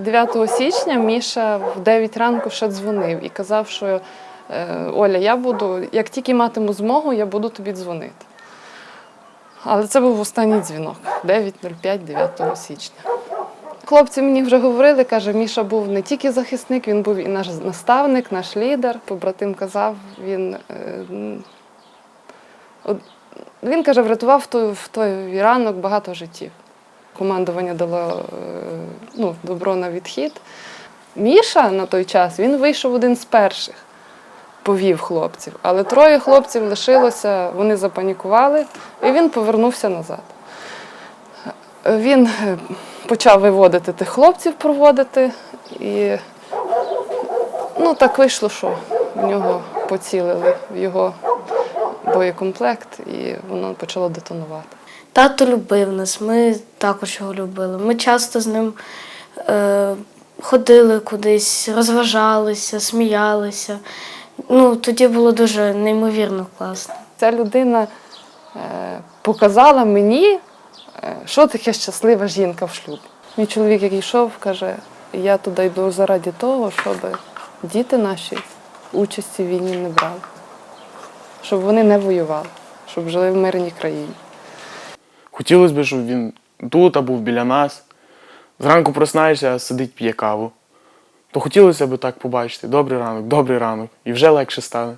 9 січня Міша в 9 ранку ще дзвонив і казав, що е, Оля, я буду, як тільки матиму змогу, я буду тобі дзвонити. Але це був останній дзвінок 9.05 9 січня. Хлопці мені вже говорили, каже, Міша був не тільки захисник, він був і наш наставник, наш лідер. Побратим казав, він, е, він каже, врятував в той, в той ранок багато життів. Командування дало е, ну, добро на відхід. Міша на той час він вийшов один з перших, повів хлопців. Але троє хлопців лишилося, вони запанікували, і він повернувся назад. Він е, почав виводити тих хлопців, проводити, і ну, так вийшло, що в нього поцілили в його боєкомплект, і воно почало детонувати. Тато любив нас, ми також його любили. Ми часто з ним е, ходили кудись, розважалися, сміялися. Ну, тоді було дуже неймовірно класно. Ця людина е, показала мені, е, що таке щаслива жінка в шлюбі. Мій чоловік, як йшов, каже, я туди йду заради того, щоб діти наші участі в війні не брали, щоб вони не воювали, щоб жили в мирній країні. Хотілося б, щоб він тут або біля нас. Зранку проснаєшся, сидить п'є каву. То хотілося б так побачити. Добрий ранок, добрий ранок. І вже легше стане.